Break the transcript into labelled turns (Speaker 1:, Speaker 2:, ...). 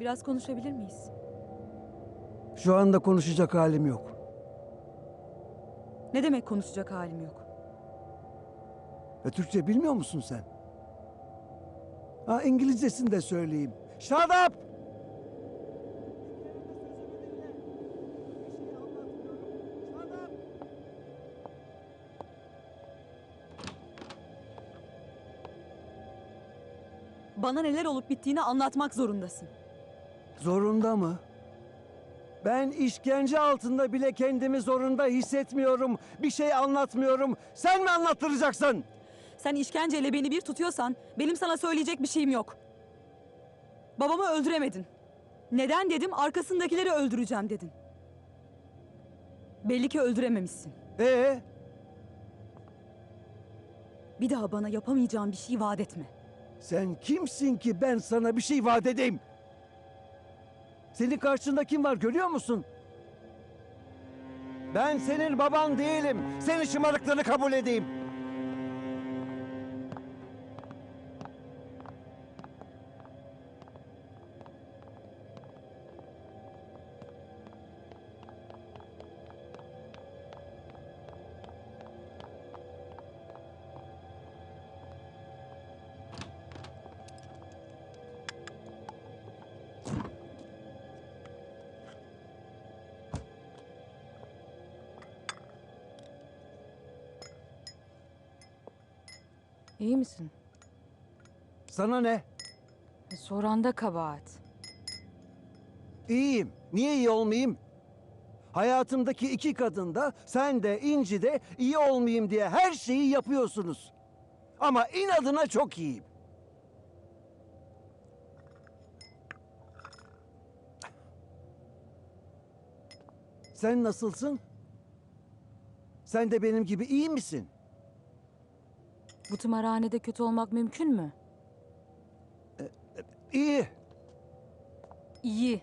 Speaker 1: Biraz konuşabilir miyiz?
Speaker 2: Şu anda konuşacak halim yok.
Speaker 1: Ne demek konuşacak halim yok?
Speaker 2: E, Türkçe bilmiyor musun sen? Ha İngilizcesini de söyleyeyim. Shut up!
Speaker 1: Bana neler olup bittiğini anlatmak zorundasın.
Speaker 2: Zorunda mı? Ben işkence altında bile kendimi zorunda hissetmiyorum. Bir şey anlatmıyorum. Sen mi anlattıracaksın?
Speaker 1: Sen işkenceyle beni bir tutuyorsan benim sana söyleyecek bir şeyim yok. Babamı öldüremedin. Neden dedim arkasındakileri öldüreceğim dedin. Belli ki öldürememişsin.
Speaker 2: Ee,
Speaker 1: Bir daha bana yapamayacağım bir şey vaat etme.
Speaker 2: sen kimsin ki ben sana bir şey vaat edeyim? Senin karşında kim var görüyor musun? Ben senin baban değilim. Senin şımarıklığını kabul edeyim.
Speaker 3: İyi misin?
Speaker 2: Sana ne?
Speaker 3: E, Soran da kabahat.
Speaker 2: İyiyim. Niye iyi olmayayım? Hayatımdaki iki kadın da sen de İnci de iyi olmayayım diye her şeyi yapıyorsunuz. Ama inadına çok iyiyim. Sen nasılsın? Sen de benim gibi iyi misin?
Speaker 3: Bu tımarhanede kötü olmak mümkün mü?
Speaker 2: İyi.
Speaker 3: İyi.